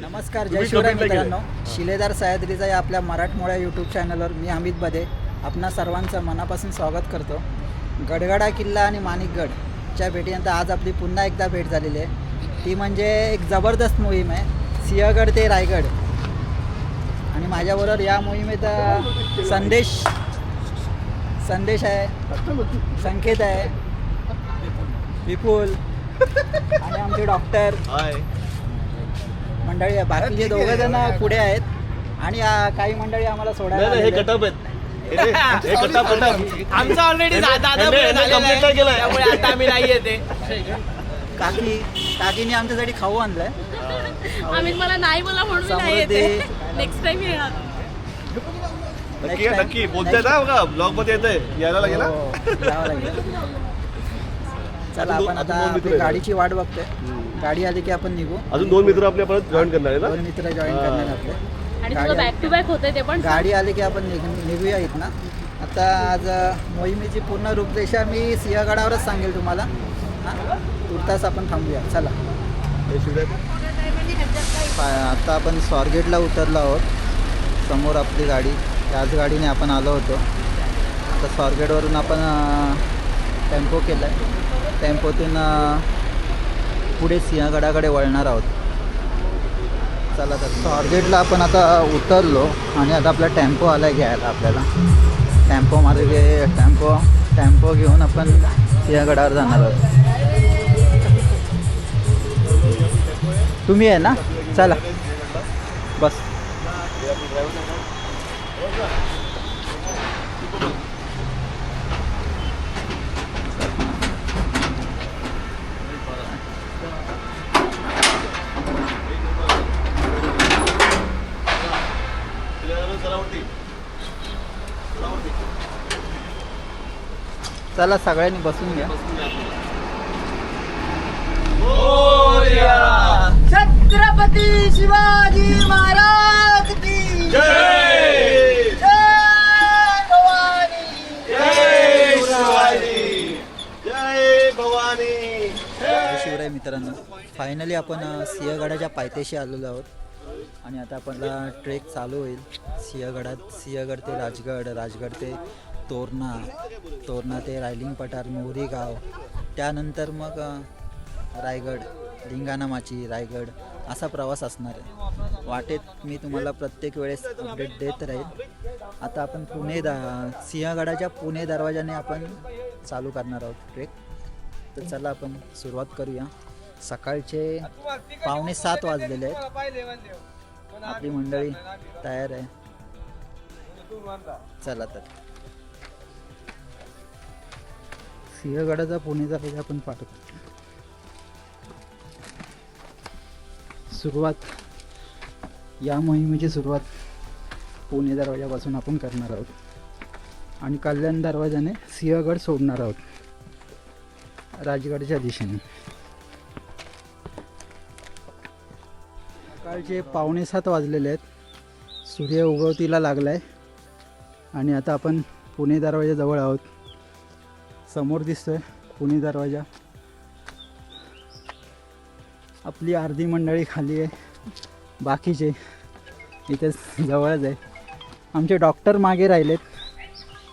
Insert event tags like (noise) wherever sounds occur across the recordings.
नमस्कार जय तुम्ही शिवराय मित्रांनो. शिलेदार सह्याद्रीचा या आपल्या मराठमोळ्या यूट्यूब चॅनलवर मी अमित बदे आपणा सर्वांचं मनापासून स्वागत करतो. गडगडा किल्ला आणि माणिकगडच्या भेटीनंतर आज आपली पुन्हा एकदा भेट झालेली आहे. ती म्हणजे एक जबरदस्त मोहीम आहे. सिंहगड ते रायगड. आणि माझ्याबरोबर या मोहिमेचा संदेश संदेश आहे संकेत आहे. विपुल. आणि आमचे डॉक्टर हाय मंडळी आहे. बाकीचे दोघं जण पुढे आहेत आणि आ, काही मंडळी आम्हाला सोडायला नाही हे आलेले आहेत. कटअप आहेत. हे रे, कटअप कटअप. आमचा ऑलरेडी यांनी- दादा यांनी- यांनी complete नाही केलंय. त्यामुळे आता आम्ही नाही येते काकी काकीने आमच्यासाठी खाऊ आणलाय. (laughs) आम्ही मला नाही बोला म्हणून मी नाही समृद्धी. येते नेक्स्ट टाइम येणार. नक्की नक्की. बोलताय ना बघा ब्लॉगमध्ये येतंय. यायला लागेल ना? हो, यावं लागेल. चला आपण आता आपली. गाडीची वाट बघतोय. गाडी आली की आपण निघू. अजून दोन मित्र आपल्या परत जॉईन करणार आहे दोन ना मित्र जॉईन. करणार आपले. आणि गाडी तुझं बॅक टू बॅक होतंय ते पण. गाडी आली की आपण निघ- निघूया इथनं. आता आज अ, मोहिमेची पूर्ण रूपरेषा मी सिंहगडावरच सांगेल तुम्हाला. हां? तुर्तास आपण थांबूया. चला. हे शिवराय. आता आपण स्वारगेटला उतरलो आहोत. समोर आपली गाडी. त्याच गाडीने आपण आलो होतो. आता स्वारगेटवरून आपण टेम्पो केला आहे टेम्पोतून पुढे सिंहगडाकडे वळणार आहोत. चला तर स्वारगेटला आपण आता उतरलो आणि आता आपला टेम्पो आला आहे घ्यायला आपल्याला. टेम्पो मार्गे टेम्पो टेम्पो घेऊन आपण सिंहगडावर जाणार आहोत. तुम्ही आहे ना? चला. बस. चला सगळ्यांनी बसून घ्या. छत्रपती शिवाजी महाराज की जय! जय भवानी! जय शिवाजी! जय भवानी! जय शिवराय मित्रांनो. फायनली आपण सिंहगडाच्या पायथ्याशी आलेलो आहोत. आणि आता आपला ट्रेक चालू होईल. सिंहगडात सिंहगड ते राजगड राजगड ते तोरणा तोरणा ते रायलिंग पठार मोहरी गाव. त्यानंतर मग रायगड लिंगाणामाची रायगड असा प्रवास असणार आहे. वाटेत मी तुम्हाला प्रत्येक वेळेस अपडेट देत राहील. आता आपण पुणे दा सिंहगडाच्या पुणे दरवाजाने आपण चालू करणार आहोत ट्रेक तर चला आपण सुरुवात करूया. सकाळचे पावणे सात वाजलेले आहेत. आपली मंडळी तयार आहे. चला तर. सिंहगडाचा पुणे दरवाजा आपण पाठवतो सुरुवात या मोहिमेची सुरुवात पुणे दरवाजापासून आपण करणार आहोत. आणि कल्याण दरवाजाने सिंहगड सोडणार आहोत. राजगडच्या दिशेने. सकाळचे पावणे सात वाजलेले आहेत. सूर्य उगवतीला लागला आहे आणि आता आपण पुणे दरवाजाजवळ आहोत. समोर दिसतोय पुणे दरवाजा. आपली अर्धी मंडळी खाली आहे बाकीचे इथे जवळच आहे. आमचे डॉक्टर मागे राहिलेत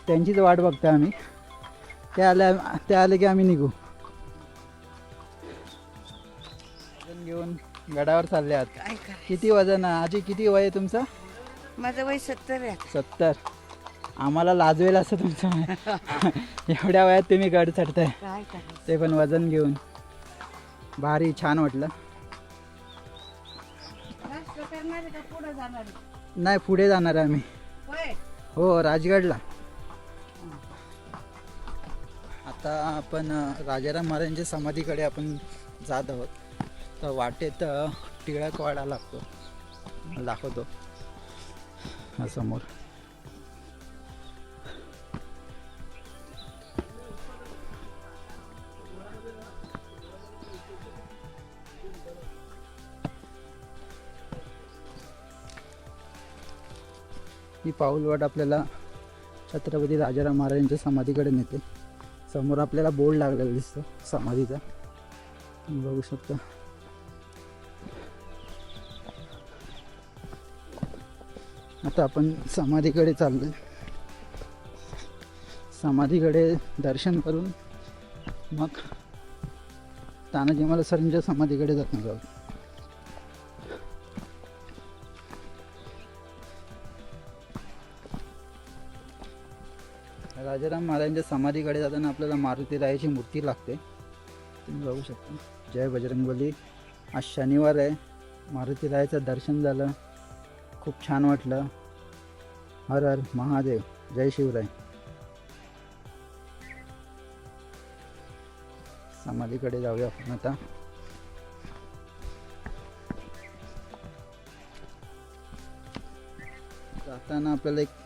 त्यांचीच वाट बघतो आम्ही. ते आल्या ते आले की आम्ही निघू. वजन घेऊन गडावर चालले आहात. किती वजन आहे? आजी किती वय आहे तुमचं? माझं वय सत्तर आहे सत्तर. आम्हाला लाजवेल असं तुमचं. (laughs) एवढ्या वयात तुम्ही गड चढताय. ते पण वजन घेऊन. भारी छान वाटलं? नाही पुढे जाणार आहे आम्ही. हो राजगडला. आता आपण राजाराम महाराजांच्या समाधीकडे आपण जात आहोत. तर वाटेत टिळकवाडा लागतो. दाखवतो समोर. ही पाऊलवाट आपल्याला छत्रपती राजाराम महाराजांच्या समाधीकडे नेते. समोर आपल्याला बोर्ड लागलेला दिसतो समाधीचा. तुम्ही बघू शकता. आता आपण समाधीकडे चाललो समाधीकडे दर्शन करून मग तानाजी मला सरांच्या समाधीकडे जाणार आहोत राजाराम महाराजांच्या समाधीकडे जाताना आपल्याला मारुती रायाची मूर्ती लागते. तुम्ही बघू शकता. जय बजरंगबली आज शनिवार आहे. मारुती रायाचं दर्शन झालं. खूप छान वाटलं. हर हर महादेव. जय शिवराय. समाधीकडे जाऊया आपण आता. जाताना आपल्याला एक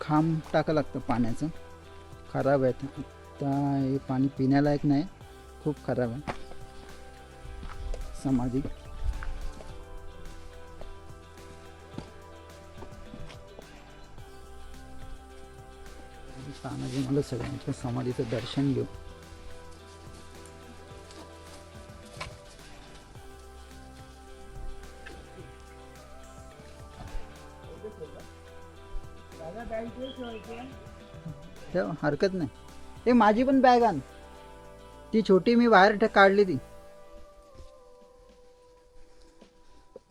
खांब टाका लागतं पाण्याचं. खराब आहे. आता हे पाणी पिण्यालायक नाही. खूप खराब आहे. समाधी. तानाजी मला सगळ्यांच्या समाधीचं दर्शन घेऊ. ठेव हरकत नाही. ए माझी पण बॅग आण. ती छोटी मी बाहेर काढली ती.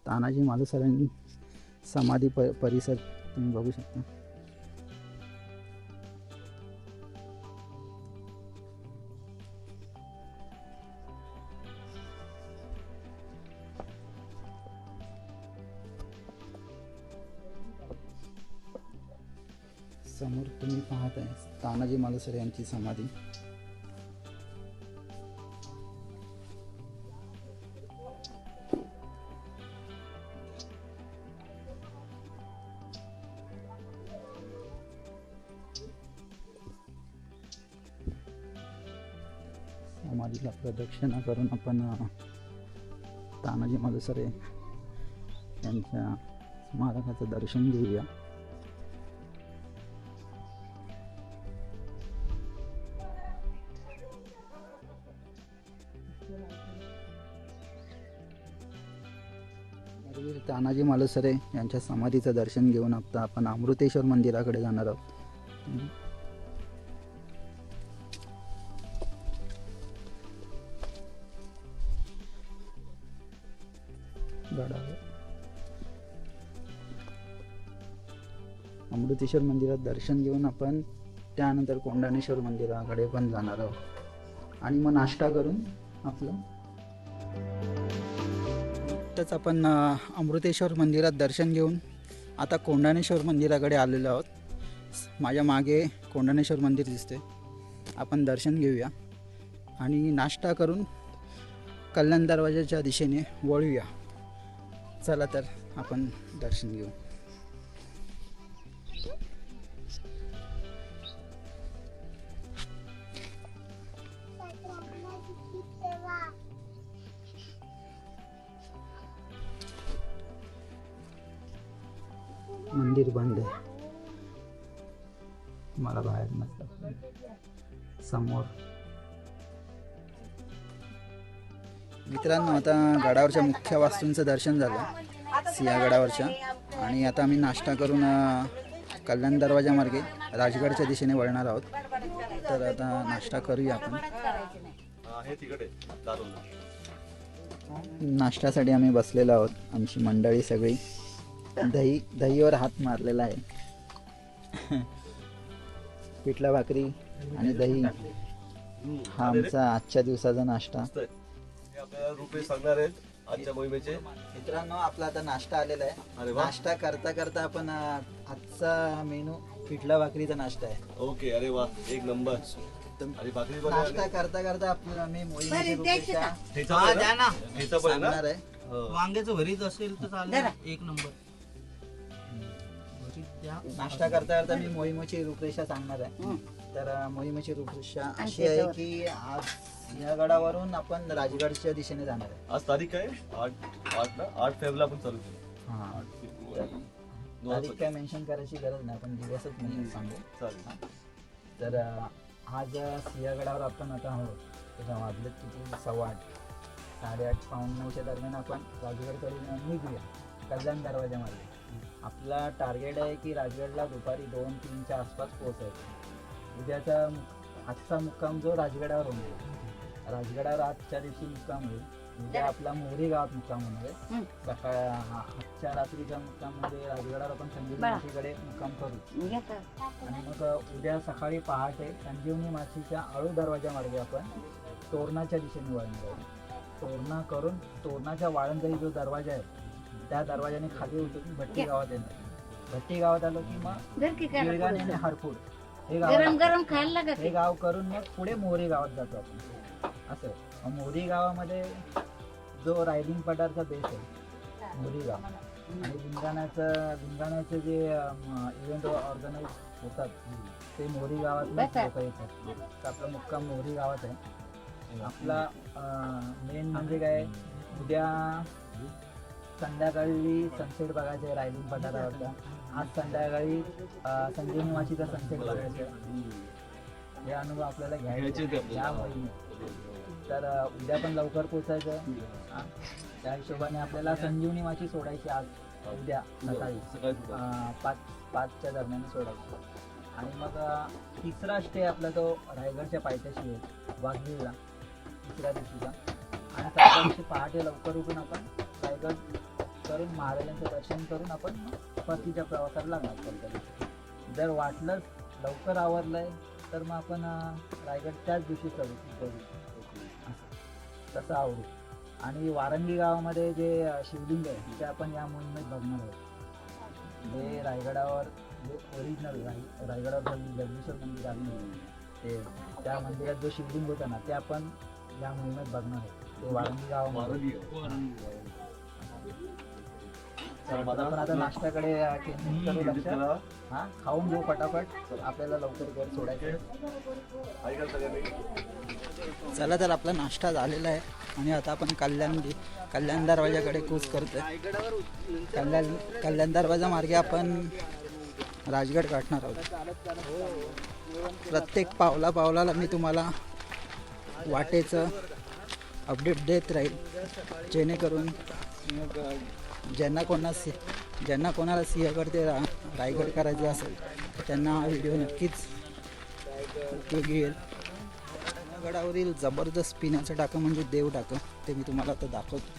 तानाजी माझं सरांनी समाधी प परिसर तुम्ही बघू शकता. समोर तुम्ही पाहत आहे. तानाजी मालुसरे यांची समाधी. समाधीला प्रदक्षिणा करून आपण तानाजी मालुसरे यांच्या स्मारकाचं दर्शन घेऊया. तानाजी मालुसरे यांच्या समाधीचं दर्शन घेऊन आता आपण अमृतेश्वर मंदिराकडे जाणार आहोत. अमृतेश्वर मंदिरात दर्शन घेऊन आपण त्यानंतर कोंडाणेश्वर मंदिराकडे पण जाणार आहोत. आणि मग नाश्ता करून आपलं नुकतंच आपण अमृतेश्वर मंदिरात दर्शन घेऊन आता कोंडानेश्वर मंदिराकडे आलेलो आहोत. माझ्या मागे कोंडानेश्वर मंदिर दिसते. आपण दर्शन घेऊया आणि नाश्ता करून कल्याण दरवाजाच्या दिशेने वळूया. चला तर आपण दर्शन घेऊ. मंदिर बंद आहे. मला बाहेर नसतं. समोर. मित्रांनो आता गडावरच्या मुख्य वास्तूंचं दर्शन झालं. सिंहगडावरच्या आणि आता आम्ही नाश्ता करून कल्याण दरवाजा मार्गे राजगडच्या दिशेने वळणार आहोत. तर आता नाश्ता करूया आपण. नाश्त्यासाठी आम्ही बसलेलो आहोत. आमची मंडळी सगळी. दही दहीवर हात मारलेला आहे. पिठला भाकरी आणि दही. हा आमचा आजच्या दिवसाचा नाश्ता. आपल्याला रुपये सांगणार आहेत आजच्या मोहिमेचे. मित्रांनो आपला आता नाश्ता आलेला आहे. नाश्ता करता करता आपण आजचा मेनू पिठला भाकरीचा नाश्ता आहे. ओके अरे वा एक नंबर. नाश्ता करता करता आपल्याला मी मोहिमेची रूपरेषा ठेचा पण आहे ना? ठेचा पण आहे ना? सांगणार आहे. हो. वांग्याचं भरीत असेल तर चालेल एक नंबर. नाश्ता करता करता मी मोहिमेची रूपरेषा सांगणार आहे. तर मोहिमेची रूपरेषा अशी आहे की आज या गडावरून आपण राजगडच्या दिशेने जाणार आहे. आज तारीख काय? आठ आठ ना? आठ फेब्रुवारी आपण चालू केलं हा. तारीख काय मेन्शन करायची गरज नाही आपण दिवसच म्हणजे सांगू. तर आज सिंहगडावर आपण आता आहोत त्याच्या वाजलेत किती सव्वा आठ साडेआठ पाऊण नऊच्या दरम्यान आपण राजगडकडे निघूया. कल्याण दरवाजा मार्गे. आपला टार्गेट आहे की राजगडला दुपारी दोन तीनच्या आसपास पोहोचायचं उद्याचा आजचा मुक्काम जो राजगडावर होणार राजगडावर आजच्या दिवशी मुक्काम होईल. उद्या आपला मोरी गावात मुक्काम होणार आहे. सकाळ आजच्या रात्रीच्या मुक्काममध्ये राजगडावर आपण संजीवनी. माशीकडे मुक्काम करू. आणि मग उद्या सकाळी पहाटे संजीवनी माशीच्या आळू दरवाजा मार्गे आपण तोरणाच्या दिशेने वळणार आहोत. तोरणा करून तोरणाच्या वाळंजाई जो दरवाजा आहे त्या दरवाजाने खाली उतरून भट्टी गावात येणार. भट्टी गावात आलो की मग गिळगाण आणि. हरपूड हे गरम गाव गरम खायला लागत हे गाव करून मग पुढे मोरी गावात जातो आपण. असं मग मोरी गावामध्ये जो रायडिंग पठारचा बेस आहे मोरी गाव. आणि लिंगाण्याचं लिंगाण्याचे जे इव्हेंट ऑर्गनाईज होतात ते मोरी गावात. लोक येतात. आपला मुक्काम मोरी गावात आहे. आपला मेन म्हणजे काय? उद्या संध्याकाळी सनसेट बघायचं आहे रायडिंग पठारावरचा आज संध्याकाळी अं, संजीवनी माशीचा सनसेट बघायचा. हे अनुभव आपल्याला घ्यायचे तर उद्या पण लवकर पोचायचं. त्या हिशोबाने आपल्याला संजीवनी माशी सोडायची आज. उद्या सकाळी. सकाळी. पाच पाचच्या दरम्यान सोडायची. आणि मग तिसरा स्टे आपला तो रायगडच्या पायथ्याशी आहे. वाघवीला तिसऱ्या दिवशीचा. आणि दिवशी पहाटे लवकर उठून आपण रायगड करून महाराजांचं दर्शन करून आपण मग परतीच्या प्रवासाला लागणार चौथ्या जर वाटलंच लवकर आवरलंय तर मग आपण रायगड त्याच दिवशी करू करू तसं आवडू आणि वारंगी गावामध्ये जे शिवलिंग आहे ते आपण या मोहिमेत बघणार आहोत. जे रायगडावर जे ओरिजिनल राय रायगडावर जगदीश्वर मंदिर आली ते त्या मंदिरात जो शिवलिंग होता ना ते आपण या मोहिमेत बघणार आहोत. ते वारंगी गावामध्ये. आता नाश्त्याकडे अं, केंद्रित करू लक्ष चला. हा खाऊन घेऊ पटापट. आपल्याला लवकर घर सोडायचं. चला तर आपला नाश्ता झालेला आहे. आणि आता आपण कल्याण कल्याण दरवाजाकडे कूच करतोय. कल्याण कल्याण दरवाजा मार्गे आपण राजगड गाठणार आहोत. प्रत्येक पावला पावलाला मी तुम्हाला वाटेचं अपडेट देत राहील. जेणेकरून मग ज्यांना कोणा सि ज्यांना कोणाला सिंहगड ते रा रायगड करायचे असेल त्यांना हा व्हिडिओ नक्कीच उपयोगी येईल. गडावरील जबरदस्त पिण्याचं टाकं म्हणजे देव टाकं ते मी तुम्हाला आता दाखवतो.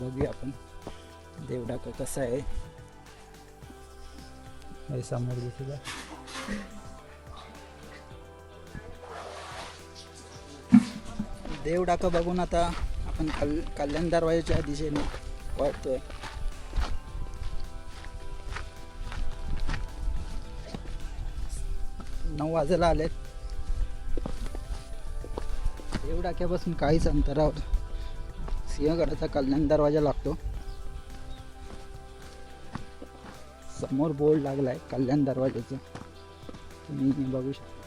बघूया आपण देव टाकं कसं आहे. समोर दिसत देव टाकं बघून आता आपण कल कल्याण दरवाजाच्या दिशेने वळतोय नऊ वाजायला आलेत. देव डाक्यापासून काहीच अंतरावर. सिंहगडाचा कल्याण दरवाजा लागतो. समोर बोर्ड लागलाय कल्याण दरवाजाचं तुम्ही बघू शकता.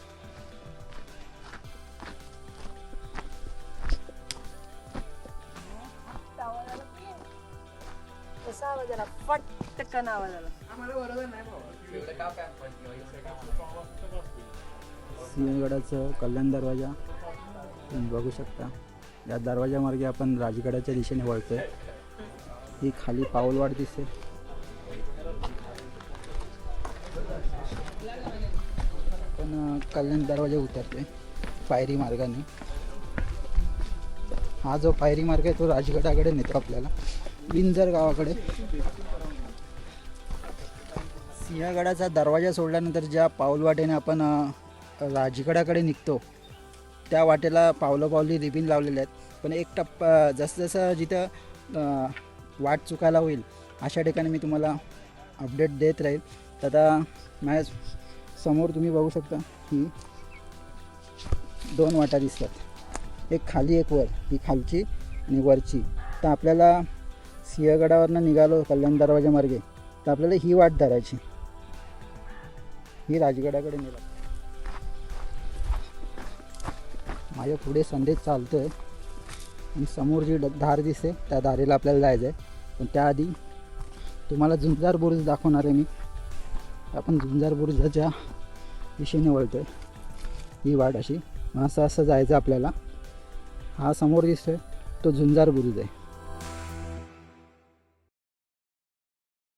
पटकन आवाज आला सिंहगडाचं कल्याण दरवाजा तुम्ही बघू शकता. या दरवाजामार्गे आपण राजगडाच्या दिशेने वळतोय. ही खाली पाऊलवाट दिसते पण कल्याण दरवाजा उतरतोय पायरी मार्गाने. हा जो पायरी मार्ग आहे तो राजगडाकडे नेतो आपल्याला. विंजर गावाकडे. सिंहगडाचा दरवाजा सोडल्यानंतर ज्या पाऊलवाटेने आपण राजगडाकडे निघतो त्या वाटेला पावलं पावली रिबीन लावलेले आहेत. पण एक टप्पा जसजसं जिथं वाट चुकायला होईल अशा ठिकाणी मी तुम्हाला अपडेट देत राहील. तर आता माझ्यासमोर तुम्ही बघू शकता ही दोन वाटा दिसतात. एक खाली एक वर. ही खालची आणि वरची. तर आपल्याला सिंहगडावरनं निघालो कल्याण दरवाजा मार्गे. तर आपल्याला ही वाट धरायची. ही राजगडाकडे नेला. माझ्या पुढे संदेश चालतोय. आणि समोर जी धार दिसते त्या धारेला आपल्याला जायचं आहे पण त्याआधी तुम्हाला झुंजार बुरुज दाखवणार आहे मी. आपण झुंजार बुरुजाच्या दिशेने वळतोय. ही वाट अशी. असं असं जायचं आपल्याला. हा समोर दिसतोय तो झुंजार बुरुज आहे.